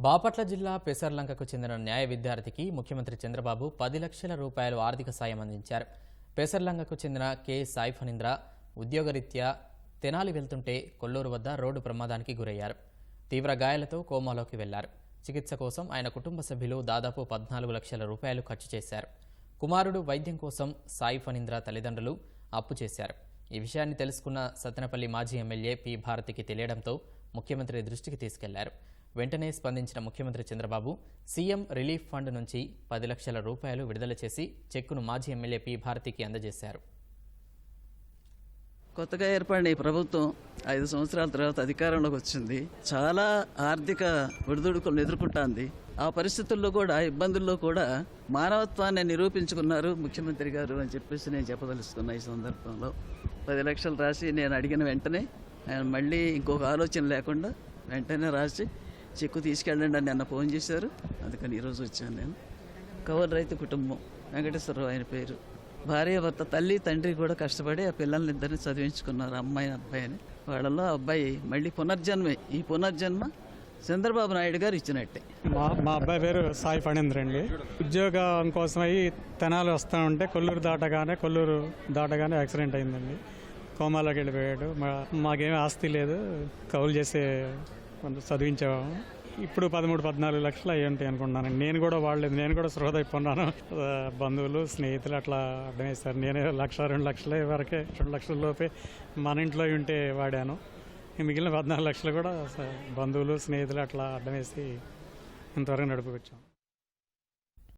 బాపట్ల జిల్లా పెసర్లంకకు చెందిన న్యాయ విద్యార్థికి ముఖ్యమంత్రి చంద్రబాబు పది లక్షల రూపాయలు ఆర్థిక సాయం అందించారు. పెసర్లంకకు చెందిన కె. సాయిఫనీంద్ర ఉద్యోగరీత్యా తెనాలి వెళ్తుంటే కొల్లూరు వద్ద రోడ్డు ప్రమాదానికి గురయ్యారు. తీవ్ర గాయాలతో కోమాలోకి వెళ్ళారు. చికిత్స కోసం ఆయన కుటుంబ సభ్యులు దాదాపు పద్నాలుగు లక్షల రూపాయలు ఖర్చు చేశారు. కుమారుడు వైద్యం కోసం సాయిఫనింద్ర తల్లిదండ్రులు అప్పు చేశారు. ఈ విషయాన్ని తెలుసుకున్న సత్తెనపల్లి మాజీ ఎమ్మెల్యే పి. భారతికి తెలియడంతో ముఖ్యమంత్రి దృష్టికి తీసుకెళ్ళారు. వెంటనే స్పందించిన ముఖ్యమంత్రి చంద్రబాబు సీఎం రిలీఫ్ ఫండ్ నుంచి పది లక్షల రూపాయలు విడుదల చేసి చెక్కును మాజీ ఎమ్మెల్యే పి. భారతికి అందజేశారు. కొత్తగా ఏర్పడిన ఈ ప్రభుత్వం ఐదు సంవత్సరాల తర్వాత అధికారంలోకి వచ్చింది. చాలా ఆర్థిక ఒడిదుడుకులను ఎదుర్కొంటాంది. ఆ పరిస్థితుల్లో కూడా ఇబ్బందుల్లో కూడా మానవత్వాన్ని నిరూపించుకున్నారు ముఖ్యమంత్రి గారు అని చెప్పేసి నేను చెప్పదలుచుకున్నా ఈ సందర్భంలో. పది లక్షలు రాసి నేను అడిగిన వెంటనే ఆయన మళ్ళీ ఇంకొక ఆలోచన లేకుండా వెంటనే రాసి చెక్కు తీసుకెళ్ళండి అని నిన్న ఫోన్ చేశారు. అందుకని ఈరోజు వచ్చాను నేను. కవర్ రైతు కుటుంబం వెంకటేశ్వరరావు ఆయన పేరు. భార్య భర్త తల్లి తండ్రి కూడా కష్టపడి ఆ పిల్లల్ని ఇద్దరిని చదివించుకున్నారు అమ్మాయి అబ్బాయిని వాళ్ళలో ఆ అబ్బాయి మళ్ళీ పునర్జన్మే. ఈ పునర్జన్మ చంద్రబాబు నాయుడు గారు ఇచ్చినట్టే. మా మా అబ్బాయి పేరు సాయి ఫణేంద్ర అండి. ఉద్యోగం కోసం అయ్యి తెనాలి వస్తూ ఉంటే కొల్లూరు దాటగానే కొల్లూరు దాటగానే యాక్సిడెంట్ అయిందండి. కోమాలోకి వెళ్ళిపోయాడు. మా మాకేమీ ఆస్తి లేదు. కౌలు చేసే కొంత చదివించేవాము ఇప్పుడు పదమూడు పద్నాలుగు లక్షలు అయ్యి ఉంటాయి అనుకుంటున్నాను నేను కూడా వాడలేదు. నేను కూడా సృహద అయిపోన్నాను బంధువులు స్నేహితులు అట్లా అర్థమేస్తారు నేనే లక్ష రెండు లక్షల వరకే రెండు లక్షల లోపే మన ఇంట్లో ఉంటే వాడాను. మిగిలిన పద్నాలుగు లక్షలు కూడా బంధువులు స్నేహితులు అట్లా అర్థమేసి వేసి ఇంతవరకు నడుపుకొచ్చాం.